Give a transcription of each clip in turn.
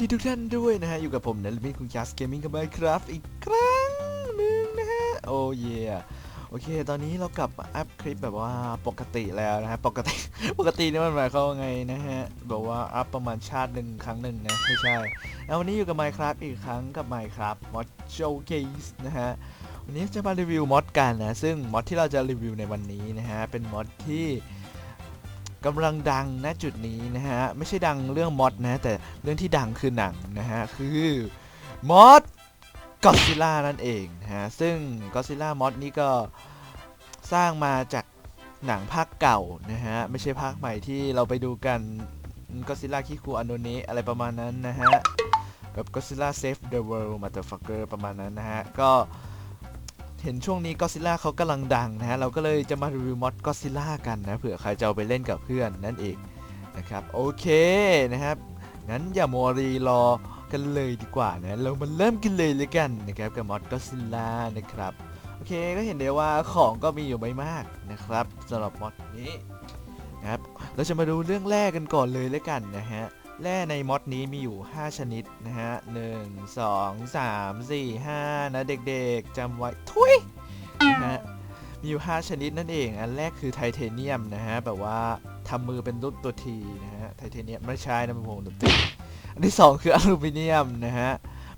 ดีทุกท่านด้วยนะฮะ อยู่กับผมนัลมินคุณจัสเกมมิ่งกับไมครับ อีกครั้งหนึ่งนะฮะ โอ้เยโอเค ตอนนี้เรากลับมาอัพคลิปแบบว่าปกติแล้วนะฮะ ปกติ ปกตินี่มันหมายความว่าไงนะฮะ แบบว่าอัพประมาณชาติหนึ่งครั้งหนึ่งนะ ไม่ใช่แล้ววันนี้อยู่กับ Minecraft อีกครั้งกับ Minecraft Mod Showcase นะฮะ วันนี้จะมารีวิวมอดกันนะ ซึ่งมอดที่เราจะรีวิวในวันนี้นะฮะ เป็นมอดที่ กำลังดังณจุดนี้นะฮะ ไม่ใช่ดังเรื่องมอดนะ แต่เรื่องที่ดังคือหนังนะฮะ คือมอดก็ซิล่านั่นเองนะฮะ ซึ่งก็ซิล่ามอดนี้ก็สร้างมาจากหนังภาคเก่านะฮะ ไม่ใช่ภาคใหม่ที่เราไปดูกันก็ซิล่าคิคูอันโนเนะอะไรประมาณนั้นนะฮะ แบบ Godzilla Save the World Motherfucker ประมาณนั้นนะฮะ ก็ เห็นช่วงนี้ Godzilla เขากำลังดังนะฮะเราก็เลยจะมารีวิวมอด Godzilla กันนะเผื่อใครจะเอาไปเล่นกับเพื่อนนั่นเองนะครับโอเคนะครับงั้นอย่ามัวรีรอกันเลยดีกว่านะเรามาเริ่มกันเลยเลยกันนะครับกับมอด Godzilla นะครับโอเคก็เห็นได้ว่าของก็มีอยู่ไม่มากนะครับสำหรับมอดนี้นะครับเราจะมาดูเรื่องแรกกันก่อนเลยเลยกันนะฮะ แร่ในมอดนี้มีอยู่ 5 ชนิดนะฮะ 1 2 3 4 5 นะเด็กๆจำไว้ ทุยนะฮะ มีอยู่ 5 ชนิดนั่นเอง อันแรกคือไทเทเนียมนะฮะ แบบว่าทำมือเป็นรูปตัวทีนะฮะ ไทเทเนียมไม่ใช่นะมันวงดนตรีอันที่ 2 คืออลูมิเนียมนะฮะ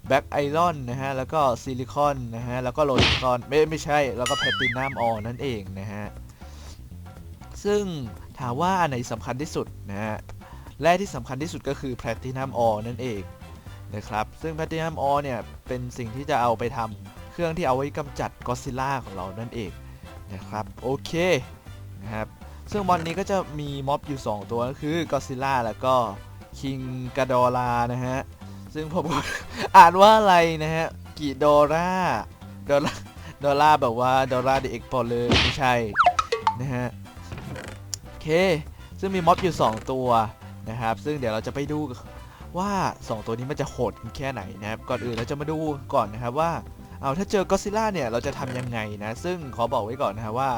แบ็กไอรอนนะฮะ แล้วก็ซิลิคอนนะฮะ แล้วก็โลหิตคอนไม่ไม่ใช่ แล้วก็แพลตินัมออนั่นเองนะฮะ ซึ่งถามว่าอันไหนสำคัญที่สุดนะฮะ แร่ที่สำคัญที่สุดก็คือแพลตินัมออนั่นเองนะครับ ซึ่งแพลตินัมออเนี่ย เป็นสิ่งที่จะเอาไปทำเครื่องที่เอาไว้กำจัดก็ซิล่าของเรานั่นเองนะครับ โอเคนะครับ ซึ่งมอนนี้ก็จะมีม็อบอยู่ 2 ตัวก็คือก็ซิล่าแล้วก็คิงกาดอลานะฮะ ซึ่งผมอ่านว่าอะไรนะฮะกิโดราดอลลาดอลลาแบบว่าดอลลาร์เดเอ็กพอเลยไม่ใช่นะฮะ โอเค ซึ่งมีม็อบอยู่ 2 ตัว นะครับ ซึ่งเดี๋ยวเราจะไปดูว่า 2 ตัวนี้มันจะโหดแค่ไหนนะครับ ก่อนอื่นเราจะมาดูก่อนนะครับว่า เอาถ้าเจอก็ซิล่าเนี่ย เราจะทำยังไงนะ ซึ่งขอบอกไว้ก่อนนะครับว่า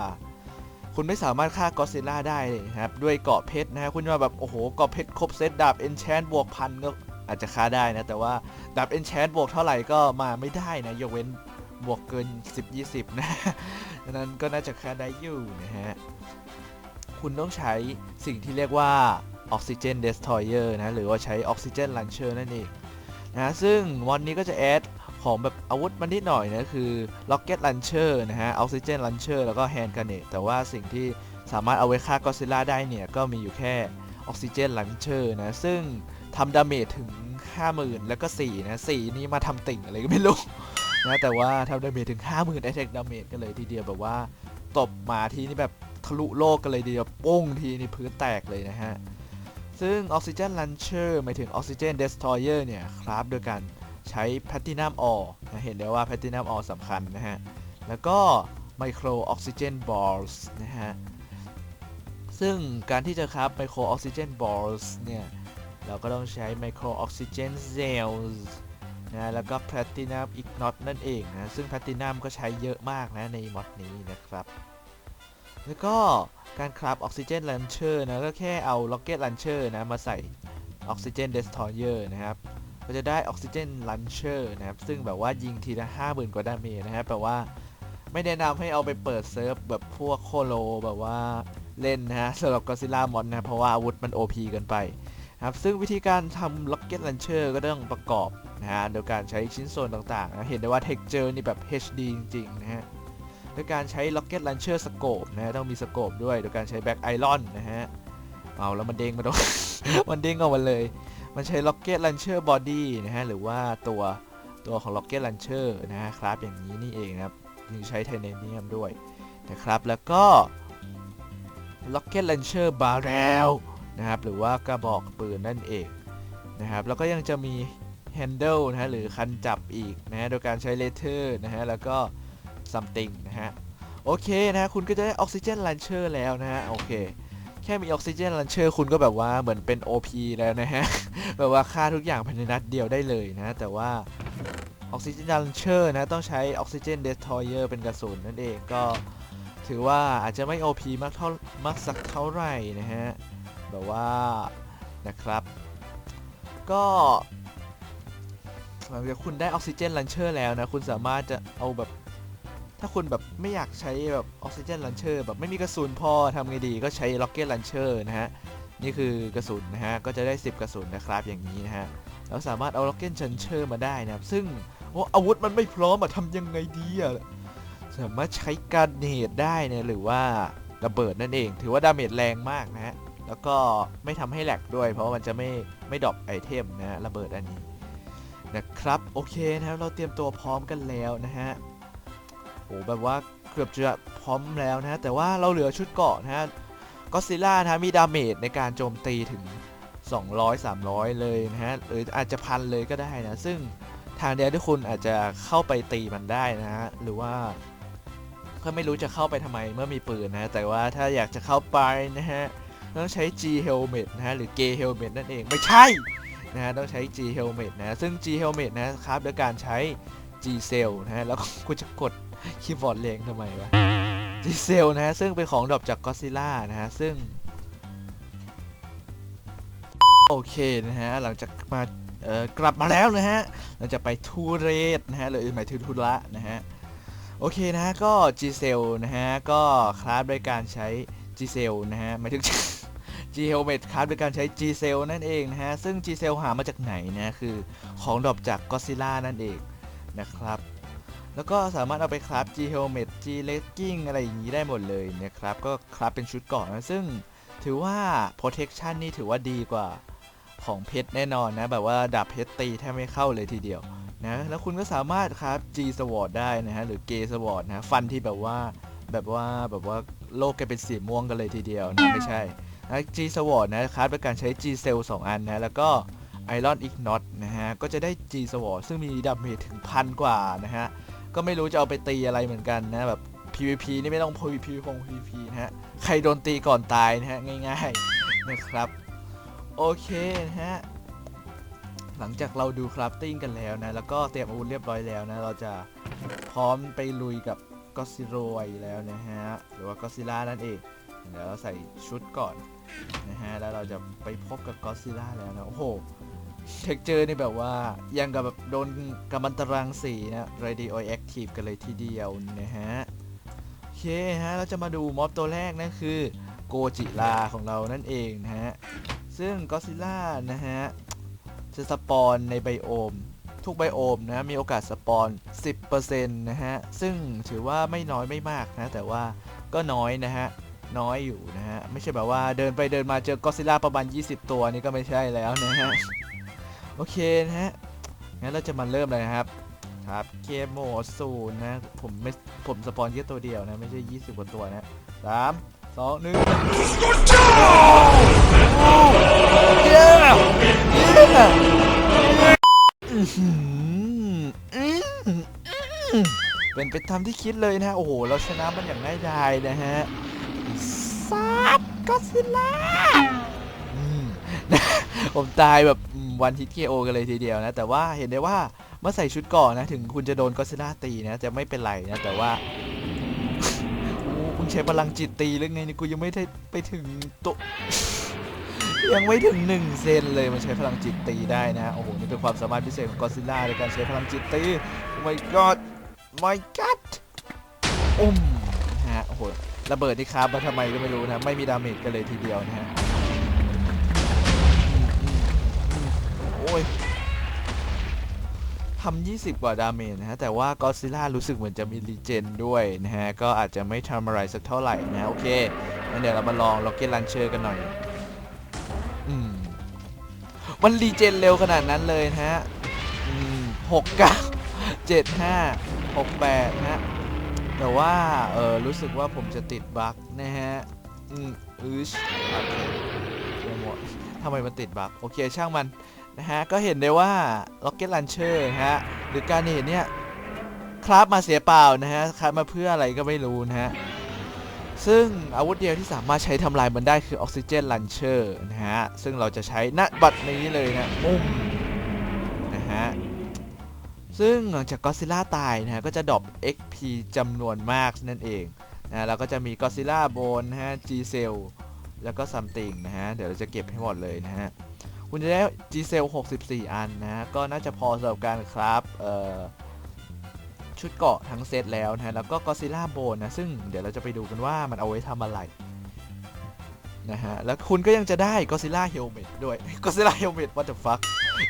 คุณไม่สามารถฆ่าก็ซิล่าได้เลยนะครับ ด้วยเกาะเพชรนะฮะคุณจะมาแบบ โอ้โห เกาะเพชรครบเซตดาบเอนแชนบวกพันก็อาจจะฆ่าได้นะ แต่ว่าดาบเอนแชนบวกเท่าไหร่ก็มาไม่ได้นะ ยกเว้นบวกเกิน 10-20 นะดังนั้นก็น่าจะฆ่าได้อยู่นะฮะ คุณต้องใช้สิ่งที่เรียกว่า ออกซิเจนเดสทอยเออร์นะ หรือว่าใช้ออกซิเจนลันเชอร์นั่นเองนะซึ่งวันนี้ก็จะแอดของแบบอาวุธมานิดหน่อยนะคือล็อกเก็ตลันเชอร์นะฮะออกซิเจนลันเชอร์แล้วก็แฮนด์กันเนตแต่ว่าสิ่งที่สามารถเอาไว้ฆ่ากอซิล่าได้เนี่ย ก็มีอยู่แค่ออกซิเจนลันเชอร์นะ ซึ่งทำดาเมจถึง 50,000 แล้วก็ 4 นะ 4 นี่มาทำติ่งอะไรก็ไม่รู้นะแต่ว่าทำดาเมจถึง 50,000ไอเทคดาเมจกันเลยทีเดียวแบบว่าตบมาทีนี่แบบทะลุโลกกันเลยทีเดียวโป้งทีนี่พื้นแตกเลยนะฮะ ซึ่งออกซิเจนลันเชอร์หมายถึงออกซิเจนเดสทอยเออร์เนี่ยครับโดยการใช้แพลตินัมออนะเห็นได้ว่าแพลตินัมออสำคัญนะฮะ แล้วก็ไมโครออกซิเจนบอลส์นะฮะ ซึ่งการที่จะครับไมโครออกซิเจนบอลส์เนี่ย เราก็ต้องใช้ไมโครออกซิเจนเซลล์นะแล้วก็แพลตินัมอีกน็อตนั่นเองนะ ซึ่งแพลตินัมก็ใช้เยอะมากนะในมอดนี้นะครับ แล้วก็การคราฟออกซิเจนลันเชอร์นะก็แค่เอาล็อกเก็ตลันเชอร์นะมาใส่ออกซิเจนเดสทอยเออร์นะครับก็จะได้ออกซิเจนลันเชอร์นะครับ ซึ่งแบบว่ายิงทีละห้าหมื่นกว่าดาเมจนะครับแปลว่าไม่แนะนำให้เอาไปเปิดเซิร์ฟแบบพวกโคโลแบบว่าเล่นนะฮะสำหรับก็ซิล่ามอนนะเพราะว่าอาวุธมัน OP เกินไปครับซึ่งวิธีการทำล็อกเก็ตลันเชอร์ก็ต้องประกอบนะฮะโดยการใช้ชิ้นส่วนต่างๆนะเห็นได้ว่าเท็กเจอร์นี่แบบ HD จริงๆนะฮะ โดยการใช้ Rocket Launcher Scope นะฮะต้องมีสโคปด้วย โดยการใช้ Back Iron นะฮะ เอาแล้วมันเด้งมาโดน มันเด้งออกมาเลย มันใช้ Rocket Launcher Body นะฮะ หรือว่าตัวตัวของ Rocket Launcher นะฮะครับอย่างนี้นี่เองนะครับจึงใช้ไทเทเนียมด้วยนะครับ แล้วก็ Rocket Launcher Barrel นะครับ หรือว่ากระบอกปืนนั่นเองนะครับ แล้วก็ยังจะมี Handle นะฮะ หรือคันจับอีกนะฮะ โดยการใช้ Letter นะฮะ แล้วก็ something นะฮะ โอเคนะคุณก็จะได้ออกซิเจนลันเชอร์แล้วนะฮะ โอเค แค่มีออกซิเจนลันเชอร์คุณก็แบบว่าเหมือนเป็น OP แล้วนะฮะ แบบว่าฆ่าทุกอย่างภายในนัดเดียวได้เลยนะ แต่ว่าออกซิเจนลันเชอร์นะ ต้องใช้ออกซิเจนเดสทอยเออร์เป็นกระสุนนั่นเองก็ถือว่าอาจจะไม่ OP มากเท่ามากสักเท่าไหร่นะฮะ แบบว่านะครับ ก็หลังจากคุณได้ออกซิเจนลันเชอร์แล้วนะ คุณสามารถจะเอาแบบ ถ้าคุณแบบไม่อยากใช้แบบออกซิเจนลันเชอร์แบบไม่มีกระสุนพอทำไงดีก็ใช้ล็อกเก็ตลันเชอร์นะฮะ นี่คือกระสุนนะฮะ ก็จะได้ 10 กระสุนนะครับอย่างนี้นะฮะเราสามารถเอาล็อกเก็ตลันเชอร์มาได้นะครับ ซึ่งโอ้อาวุธมันไม่พร้อมอะทำยังไงดีอะสามารถใช้การเนตได้นะหรือว่าระเบิดนั่นเอง ถือว่าดาเมจแรงมากนะฮะแล้วก็ไม่ทำให้แหลกด้วย เพราะว่ามันจะไม่ไม่ดรอปไอเทมนะฮะระเบิดอันนี้นะครับโอเคนะครับเราเตรียมตัวพร้อมกันแล้วนะฮะ อ้แบบว่าเกือบจะพร้อมแล้วนะฮะแต่ว่าเราเหลือชุดเกาะนะฮะก็ซิล่านะมีดาเมจในการโจมตีถึง 200 300 เลยนะฮะหรืออาจจะพันเลยก็ได้นะซึ่งทางเดียวที่คุณอาจจะเข้าไปตีมันได้นะฮะหรือว่าก็ไม่รู้จะเข้าไปทำไมเมื่อมีปืนนะแต่ว่าถ้าอยากจะเข้าไปนะฮะต้องใช้ G helmet นะฮะหรือ G helmet นั่นเองไม่ใช่นะฮะต้องใช้ G helmet นะซึ่ง G helmet นะครับด้วยการใช้ G cell นะฮะแล้วก็กูจะกด คีย์บอร์ดเลงทำไมวะ G cell นะฮะ ซึ่งเป็นของดรอปจาก Godzilla นะฮะ ซึ่ง โอเคนะฮะ หลังจากมาเอ่อกลับมาแล้วนะฮะเราจะไปทูเรศนะฮะหรือหมายถึงทุระนะฮะ โอเคนะก็ G cell นะฮะ ก็คราฟด้วยการใช้ G cell นะฮะหมายถึง G helmet คราฟด้วยการใช้ G cell นั่นเองนะฮะ ซึ่ง G cell หามาจากไหนนะ คือของดรอปจาก Godzilla นั่นเองนะครับ แล้วก็สามารถเอาไปคราฟ G helmet G legging อะไรอย่างนี้ได้หมดเลยนะครับ ก็คราฟเป็นชุดกราะนะซึ่งถือว่า protection นี่ถือว่าดีกว่าของเพชรแน่นอนนะ แบบว่าดาบเพชรตีแทบไม่เข้าเลยทีเดียวนะแล้วคุณก็สามารถครับ G Sword ได้นะฮะหรือ G Sword นะฟันที่แบบว่าแบบว่าแบบว่าโลกแกเป็นสีม่วงกันเลยทีเดียวนะไม่ใช่นะ G Sword นะครับด้วยการใช้ G Cell 2 อันนะแล้วก็ Iron Ignot นะฮะก็จะได้ G Sword ซึ่งมีดาเมจถึงพันกว่านะฮะ ก็ไม่รู้จะเอาไปตีอะไรเหมือนกันนะแบบ PVP นี่ไม่ต้อง PVP พง PVP นะฮะ ใครโดนตีก่อนตายนะฮะ ง่ายๆนะครับ โอเคนะฮะ หลังจากเราดูคราฟติ้งกันแล้วนะ แล้วก็เตรียมอาวุธเรียบร้อยแล้วนะ เราจะพร้อมไปลุยกับก็ซิโรยแล้วนะฮะ หรือว่าก็ซิล่านั่นเอง เดี๋ยวเราใส่ชุดก่อนนะฮะ แล้วเราจะไปพบกับก็ซิล่าแล้วนะ โอ้โห เทคเจอร์นี่แบบว่ายังกับแบบโดนกัมมันตรังสีนะ radioactive กันเลยทีเดียวนะฮะ โอเคฮะ เราจะมาดูม็อบตัวแรกนั่นคือโกจิลาของเรานั่นเองนะฮะ ซึ่งก็ซิล่านะฮะ จะสปอนในไบโอม ทุกไบโอมนะ มีโอกาสสปอน 10%นะฮะ ซึ่งถือว่าไม่น้อยไม่มากนะ แต่ว่าก็น้อยนะฮะน้อยอยู่นะฮะ ไม่ใช่แบบว่าเดินไปเดินมาเจอก็ซิล่าประมาณ 20 ตัวนี่ก็ไม่ใช่แล้วนะฮะ เคนะฮะ งั้นเราจะมาเริ่มเลยนะครับ ครับเกมโหมดศูนย์นะ ผมไม่ ผมสปอนแค่ตัวเดียวนะ ไม่ใช่ 20กว่าตัวนะสามสองหนึ่งเย้เย้อื้เป็นไปตามที่คิดเลยนะ โอ้โห เราชนะมันอย่างง่ายดายนะฮะซัดก็ซิล่า ผมตายแบบวันฮิตเคโอกันเลยทีเดียวนะ แต่ว่าเห็นได้ว่าเมื่อใส่ชุดก่อนนะ ถึงคุณจะโดนก็ซิล่าตีนะ จะไม่เป็นไรนะ แต่ว่าโอ้คุณใช้พลังจิตตีหรือไงนี่กูยังไม่ได้ไปถึงตัวยังไม่ถึงหนึ่งเซนเลยมันใช้พลังจิตตีได้นะ โอ้โห นี่เป็นความสามารถพิเศษของกอซิล่าในการใช้พลังจิตตี my god my god อุ้มฮะโอ้โหระเบิดที่คาบมาทำไมก็ไม่รู้นะ ไม่มีดาเมจกันเลยทีเดียวนะฮะ โอ้ยทำ20 กว่าดาเมจนะฮะ แต่ว่าก็ซิล่ารู้สึกเหมือนจะมีรีเจนด้วยนะฮะ ก็อาจจะไม่ทำอะไรสักเท่าไหร่นะ โอเคงั้นเดี๋ยวเรามาลองล็อกเก็ตลันเชอร์กันหน่อย อืม มันรีเจนเร็วขนาดนั้นเลยนะฮะ อืมหกเก้าเจ็ดห้าหกแปดนะฮะแต่ว่า เออรู้สึกว่าผมจะติดบั๊กนะฮะ อืมอืชโอเคเดี๋ยวหทำไมมันติดบั๊กโอเค ช่างมัน นะฮะ ก็เห็นได้ว่า Rocket Launcher นะฮะ หรือการเห็นเนี่ยคราฟมาเสียเปล่านะฮะคราฟมาเพื่ออะไรก็ไม่รู้นะฮะ ซึ่งอาวุธเดียวที่สามารถใช้ทำลายมันได้คือออกซิเจนลันเชอร์นะฮะ ซึ่งเราจะใช้ณบัดนี้เลยนะมุ่มนะฮะ ซึ่งหลังจากก็ซิล่าตายนะฮะ ก็จะดรอป XP จำนวนมากนั่นเองนะแล้วก็จะมีก็ซิล่าโบนนะฮะ G Cell แล้วก็ซัมติงนะฮะ เดี๋ยวเราจะเก็บให้หมดเลยนะฮะ คุณจะได้ G Cell 64 อันนะ ก็น่าจะพอสำหรับการครับชุดเกาะทั้งเซตแล้วนะแล้วก็ Godzilla Bone นะ ซึ่งเดี๋ยวเราจะไปดูกันว่ามันเอาไว้ทำอะไรนะฮะ แล้วคุณก็ยังจะได้ Godzilla Helmet ด้วย Godzilla Helmet what the fuck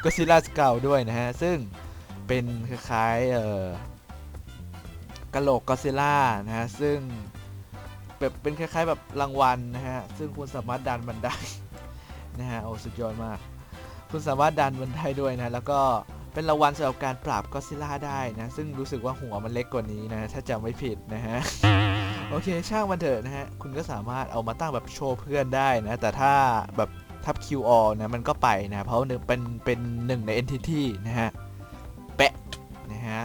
Godzilla Skull ด้วยนะฮะ ซึ่งเป็นคล้ายๆเอ่อกะโหลก Godzilla นะฮะ ซึ่งแบบเป็นคล้ายๆแบบรางวัลนะฮะ ซึ่งคุณสามารถดันมันได้ นะฮะโอ้สุดยอดมาก คุณสามารถดันมันได้ด้วยนะ แล้วก็เป็นรางวัลสำหรับการปราบก็ซิล่าได้นะ ซึ่งรู้สึกว่าหัวมันเล็กกว่านี้นะ ถ้าจำไม่ผิดนะฮะ โอเค ช่างมันเถอะนะฮะ คุณก็สามารถเอามาตั้งแบบโชว์เพื่อนได้นะ แต่ถ้าแบบทับ QR นะ มันก็ไปนะ เพราะหนึ่งเป็นเป็นหนึ่งใน entity นะฮะ แปะนะฮะ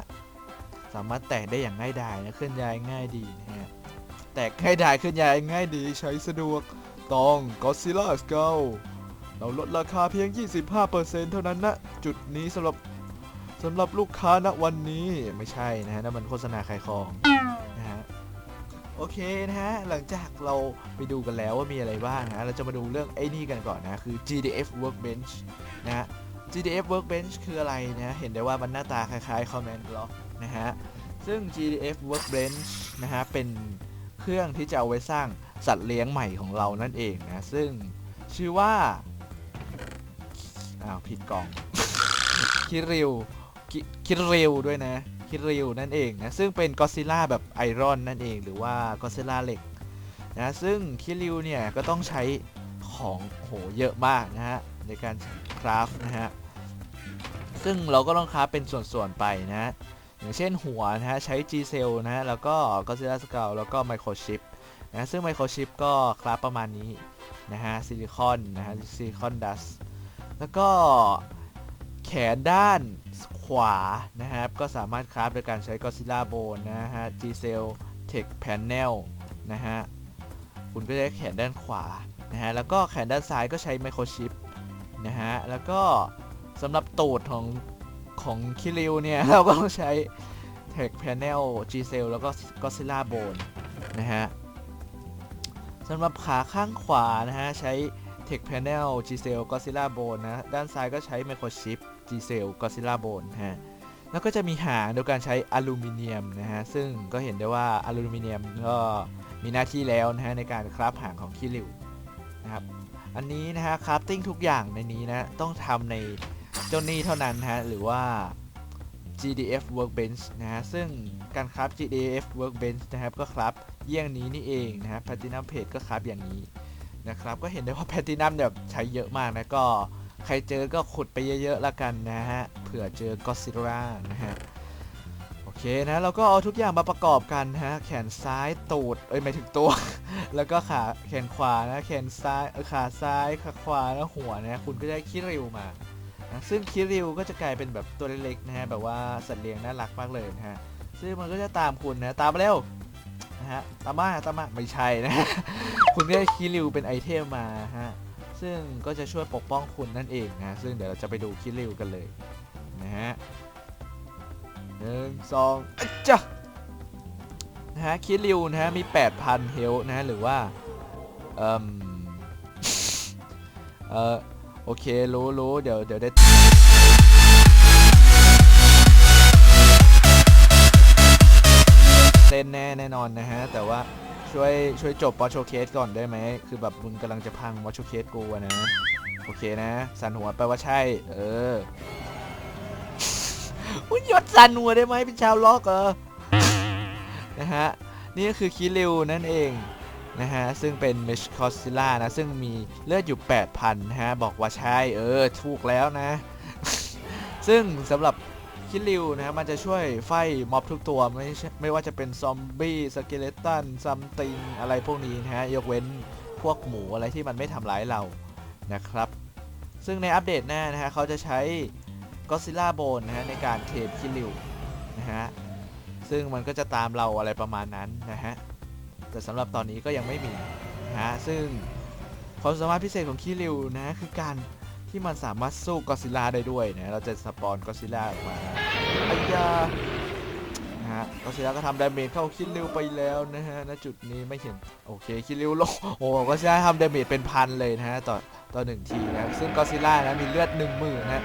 สามารถแตกได้อย่างง่ายดายนะ เคลื่อนย้ายง่ายดีนะฮะ แตกง่ายดายเคลื่อนย้ายง่ายดีใช้สะดวกต้อง Godzilla Skull เเราลดราคาเพียง 25%เท่านั้นนะ จุดนี้สำหรับสำหรับลูกค้าณวันนี้ไม่ใช่นะฮะนั่นมันโฆษณาขายของนะฮะโอเคนะฮะ หลังจากเราไปดูกันแล้วว่ามีอะไรบ้างนะ เราจะมาดูเรื่องไอ้นี่กันก่อนนะ คือ GDF Workbench นะฮะ GDF Workbench คืออะไรนะ เห็นได้ว่ามันหน้าตาคล้ายๆ Command Block นะฮะ ซึ่ง GDF Workbench นะฮะ เป็นเครื่องที่จะเอาไว้สร้างสัตว์เลี้ยงใหม่ของเรานั่นเองนะ ซึ่งชื่อว่า อ้าวผิดกล่อง คิริวคิริวด้วยนะ คิริวนั่นเองนะ ซึ่งเป็นกอซิล่าแบบไอรอนนั่นเอง หรือว่ากอซิล่าเหล็กนะ ซึ่งคิริวเนี่ยก็ต้องใช้ของโหเยอะมากนะฮะในการคราฟนะฮะ ซึ่งเราก็ต้องคราฟเป็นส่วนๆไปนะ อย่างเช่นหัวนะฮะใช้ G Cell นะฮะแล้วก็ Godzilla Skull แล้วก็ Microchip นะซึ่ง Microchip ก็คราฟประมาณนี้นะฮะซิลิคอนนะฮะซิลิคอนดัส แล้วก็แขนด้านขวานะครับ ก็สามารถคราฟโดยการใช้ Godzilla Bone นะฮะ G Cell Tech Panel นะฮะ คุณก็จะได้แขนด้านขวานะฮะ แล้วก็แขนด้านซ้ายก็ใช้ Microchip นะฮะ แล้วก็สำหรับตูดของของคิริวเนี่ย เราก็ต้องใช้ Tech Panel G Cell แล้วก็ Godzilla Bone นะฮะสำหรับขาข้างขวานะฮะ ใช้ Tech Panel G c e l Godzilla Bone นะ ด้านซ้ายก็ใช้ Microchip G c e l Godzilla Bone นฮะ แล้วก็จะมีหางโดยการใช้อลูมิเนียมนะฮะ ซึ่งก็เห็นได้ว่าอลูมิเนียมก็มีหน้าที่แล้วนะฮะ ในการคราฟหางของคิริวนะครับ อันนี้นะฮะคราฟติ้งทุกอย่างในนี้นะ ต้องทำในเจ้านี้เท่านั้นนะฮะ หรือว่า GDF Workbench นะฮะ ซึ่งการคราฟ GDF Workbench นะครับ ก็คราฟเยี่ยงนี้นี่เองนะฮะ Platinum Page ก็คราฟอย่างนี้ นะครับ ก็เห็นได้ว่าแพลตินัมเนี่ยใช้เยอะมากนะก็ใครเจอก็ขุดไปเยอะๆแล้วกันนะฮะเผื่อเจอก็ซิล่านะฮะโอเคนะเราก็เอาทุกอย่างมาประกอบกันนะฮะแขนซ้ายตูดเอ้ยไม่ถึงตัว แล้วก็ขาแขนขวานะแขนซ้ายขาซ้ายขาขวาแล้วหัวนะคุณก็ได้คิริวมานะซึ่งคิริวก็จะกลายเป็นแบบตัวเล็กๆนะฮะแบบว่าสัตว์เลี้ยงน่ารักมากเลยนะฮะซึ่งมันก็จะตามคุณนะตามมาเร็ว ฮะตามาตามาไม่ใช่นะคุณได้คิริวเป็นไอเทมมาฮะซึ่งก็จะช่วยปกป้องคุณนั่นเองนะซึ่งเดี๋ยวเราจะไปดูคิริวกันเลยนะฮะหนึ่งสองอจ้ะนะฮะคิริวนะฮะมี 8,000 เฮลนะฮะหรือว่าเอ่มเออโอเครู้รู้เดี๋ยวเดี๋ยวได้ เต้นแน่แน่นอนนะฮะ แต่ว่าช่วยช่วยจบวอชโชเคสก่อนได้ไหม คือแบบมึงกำลังจะพังวอชโชเคสกูอะนะ โอเคนะ สันหัวแปลว่าใช่ เอออุ้ยยดสันหัวได้ไหมเป็นชาวล็อกเหรอนะฮะ นี่ก็คือคิริวนั่นเองนะฮะ ซึ่งเป็นเมชคอสซิล่านะ ซึ่งมีเลือดอยู่ 8,000นะฮะ บอกว่าใช่ เออ ถูกแล้วนะ ซึ่งสำหรับ คิริวนะฮะมันจะช่วยไฟม็อบทุกตัวไม่ไม่ว่าจะเป็นซอมบี้สเกเลตันซัมติงอะไรพวกนี้นะฮะยกเว้นพวกหมูอะไรที่มันไม่ทำร้ายเรานะครับ ซึ่งในอัปเดตหน้านะฮะเขาจะใช้ก็ซิล่าโบนนะฮะในการเทปคิริวนะฮะซึ่งมันก็จะตามเราอะไรประมาณนั้นนะฮะแต่สำหรับตอนนี้ก็ยังไม่มีนะฮะซึ่งความสามารถพิเศษของคิริวนะคือการ ที่มันสามารถสู้กอซิล่าได้ด้วยนะเราจะสปอนกอซิล่าออกมาอ้ยานะฮะก็ซิล่าก็ทำดาเมจเข้าคิดริวไปแล้วนะฮะณจุดนี้ไม่เห็นโอเคคิดริวลงโอ้ก็ซิล่าทำดาเมจเป็นพันเลยนะฮะต่อต่อหนึ่งทีนะซึ่งก็ซิล่านะมีเลือดหนึ่งหมื่นนะ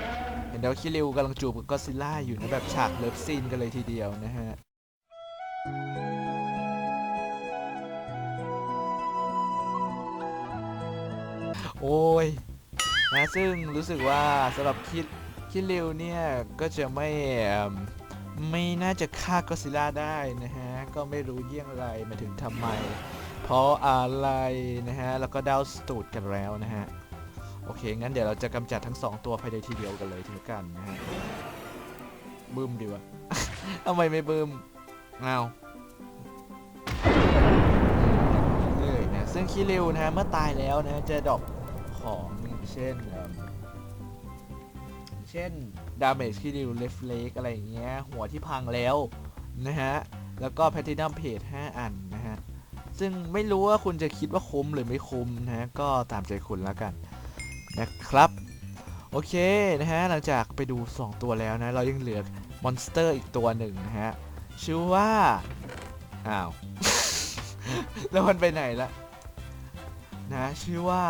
เห็นเดี๋ยวคิดริวกำลังจูบกับก็ซิล่าอยู่นะแบบฉากเลิฟซีนกันเลยทีเดียวนะฮะโอ้ย นะซึ่งรู้สึกว่าสำหรับคิดคิดริวเนี่ยก็จะไม่ไม่น่าจะฆ่าก็ซิล่าได้นะฮะ ก็ไม่รู้เยี่ยงไรมาถึงทำไม เพราะอะไรนะฮะ แล้วก็ดาวสตูดกันแล้วนะฮะ โอเค งั้นเดี๋ยวเราจะกำจัดทั้งสองตัวภายในทีเดียวกันเลยทีละกันนะฮะบึ้มดีวะทำไมไม่บึ้มเอาเลยนะซึ่งคิริวนะฮะ เมื่อตายแล้วนะจะดรอป ของอย่างเช่นเช่นดาเมจคิริวเลฟเลกอะไรอย่างเงี้ย หัวที่พังแล้วนะฮะ แล้วก็แพทินัมเพจ5อันนะฮะ ซึ่งไม่รู้ว่าคุณจะคิดว่าคุ้มหรือไม่คุ้มนะฮะ ก็ตามใจคุณแล้วกันนะครับ โอเคนะฮะ หลังจากไปดู 2 ตัวแล้วนะ เรายังเหลือมอนสเตอร์อีกตัวหนึ่งนะฮะ ชื่อว่า อ้าว แล้วมันไปไหนละนะ ชื่อว่า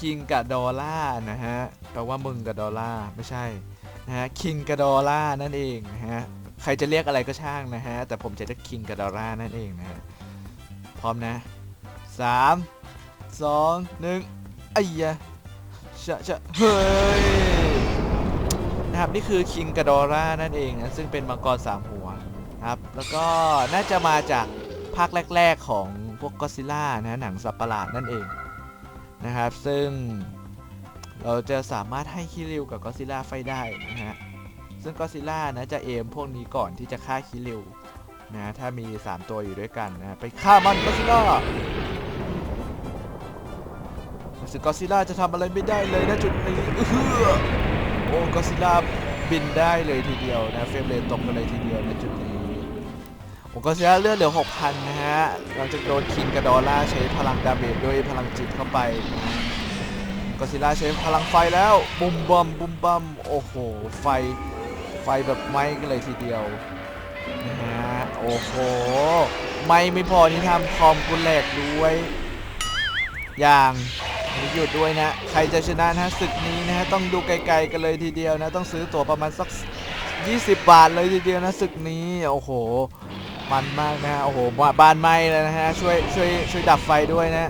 คิงกับดอลล่านะฮะแปลว่ามึงกับดอลล่าไม่ใช่นะฮะคิงกับดอลล่านั่นเองนะฮะใครจะเรียกอะไรก็ช่างนะฮะแต่ผมจะเรียกคิงกับดอลล่านั่นเองนะฮะพร้อมนะสามสองหนึ่งไอ้ยะชะชะเฮ้ยนะครับนี่คือคิงก d ดอร่านั่นเองนะซึ่งเป็นมังกรสามหัวนะครับแล้วก็น่าจะมาจากภาคแรก ๆของพวกก็ซิล่านะหนังสัตว์ประหลาดนั่นเอง นะครับ ซึ่งเราจะสามารถให้คิริวกับก็ซิล่าไฟได้นะฮะ ซึ่งก็ซิล่านะจะเอมพวกนี้ก่อนที่จะฆ่าคิริวนะถ้ามี 3 ตัวอยู่ด้วยกันนะไปฆ่ามันก็ซิล่าซึ่งก็ซิล่าจะทำอะไรไม่ได้เลยนะจุดนี้อื้อหือโอ้ก็ซิล่าบินได้เลยทีเดียวนะเฟรมเรทตกกันเลยทีเดียวในจุดนี้ โอ้ก็ซิล่าเลือดเหลือ 6,000 นะฮะ หลังจากโดนคิงกับดอลล่าใช้พลังดาเมจด้วยพลังจิตเข้าไปก็ซิล่าใช้พลังไฟแล้วบุมบัมบุมบัมโอ้โห ไฟ ไฟแบบไหม้กันเลยทีเดียวนะฮะ โอ้โห ไม่ไม่พอที่ทำคอมกูแหลกด้วย อย่างมีหยุดด้วยนะ ใครจะชนะนะศึกนี้นะฮะ ต้องดูไกลๆกันเลยทีเดียวนะ ต้องซื้อตั๋วประมาณสัก 20 บาทเลยทีเดียวนะศึกนี้ โอ้โห มันมากนะฮะ โอ้โหบ้านไหม้เลยนะฮะ ช่วยช่วยช่วยดับไฟด้วยนะ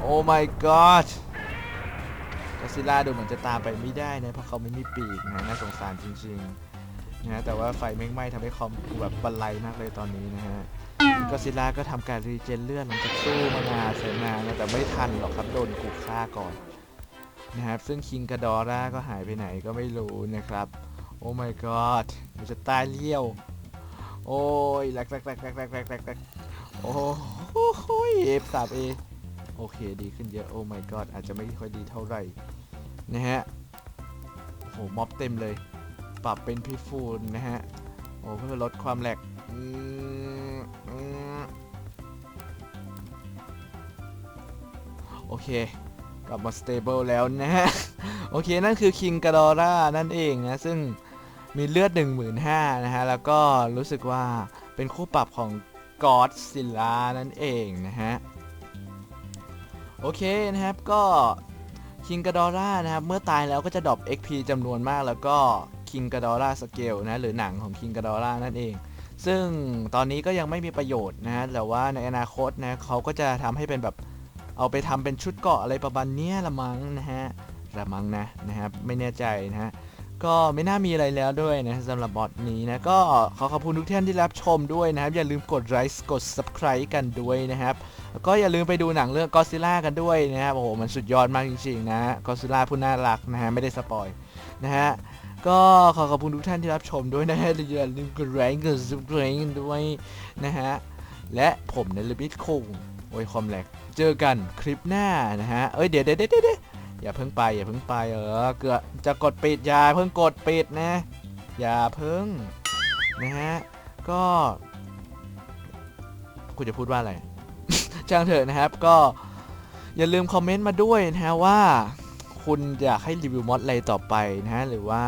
โอ้ my god ก็ซิล่าดูเหมือนจะตามไปไม่ได้นะ เพราะเขาไม่มีปีกนะ น่าสงสารจริงๆนะฮะแต่ว่าไฟไม่ไหม้ทำให้คอมแบบบันไลมากเลยตอนนี้นะฮะก็ซิล่าก็ทำการรีเจนเลือดหลังจากสู้มานานใช้นานนะแต่ไม่ทันหรอกครับโดนกูฆ่าก่อนนะครับซึ่งคิงกระดอร่าก็หายไปไหนก็ไม่รู้นะครับ โอ้ my god มันจะตายเลี้ยว โอ้ยแหลกแหลกแหลกแหลกแหลกแหลกแหลกแหลกโอ้โหเอฟสามเอโอเคดีขึ้นเยอะโอ้ my god อาจจะไม่ค่อยดีเท่าไหร่นะฮะโหม็อบเต็มเลย ปรับเป็นพิฟูลนะฮะโอ้เพื่อลดความแหลกโอเค กลับมาสเตเบิลแล้วนะฮะ โอเค นั่นคือคิงก d ดอร่านั่นเองนะ ซึ่ง มีเลือด 15,000นะฮะ แล้วก็รู้สึกว่าเป็นคู่ปรับของกอดซิลลานั่นเองนะฮะ โอเคนะครับก็คิงก d ดอร่านะครับเมื่อตายแล้วก็จะดรอป XP จำนวนมากแล้วก็คิงก d ดอร่าสเกลนะหรือหนังของคิงก d ดอร่านั่นเอง ซึ่งตอนนี้ก็ยังไม่มีประโยชน์นะฮะแต่ว่าในอนาคตนะเขาก็จะทำให้เป็นแบบเอาไปทำเป็นชุดเกาะอะไรประมาณเนี้ยละมั้งนะฮะละมั้งนะนะครับไม่แน่ใจนะฮะ ก็ไม่น่ามีอะไรแล้วด้วยนะสำหรับบอทนี้นะ ก็ขอขอบคุณทุกท่านที่รับชมด้วยนะครับ อย่าลืมกดไลค์กด subscribe กันด้วยนะครับก็อย่าลืมไปดูหนังเรื่องก็ซิล่ากันด้วยนะครับโอ้โหมันสุดยอดมากจริงๆนะก็ซิล่าผู้น่ารักนะฮะไม่ได้สปอยนะฮะก็ขอขอบคุณทุกท่านที่รับชมด้วยนะฮะอย่าลืมกดไลค์กด subscribe กันด้วยนะฮะและผมในลิมิตคงโอ้ยคอมแลกเจอกันคลิปหน้านะฮะเอ้ยเดี๋ยวเดี๋ยวเดี๋ยวเดี๋ยว อย่าเพิ่งไปอย่าเพิ่งไปเออเกือจะกดปิดอย่าเพิ่งกดปิดนะ อย่าเพิ่งนะฮะก็คุณจะพูดว่าอะไรจ้างเถอะนะครับ ก็อย่าลืมคอมเมนต์มาด้วยนะฮะว่าคุณอยากให้รีวิวมอดอะไรต่อไปนะฮะหรือว่า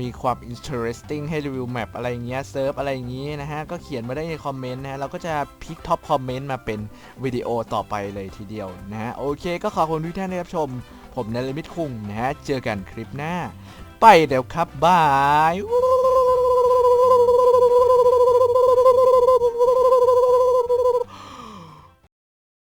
มีความอินเทอร์เรสติ้งให้รีวิวแมปอะไรเงี้ยเซิร์ฟอะไรเงี้ยนะฮะ ก็เขียนมาได้ในคอมเมนต์นะฮะ เราก็จะพิกท็อปคอมเมนต์มาเป็นวิดีโอต่อไปเลยทีเดียวนะฮะ โอเคก็ขอบคุณทุกท่านที่รับชม ผมนลมิตคุงนะฮะเจอกันคลิปหน้า ไปเดี๋ยวครับบาย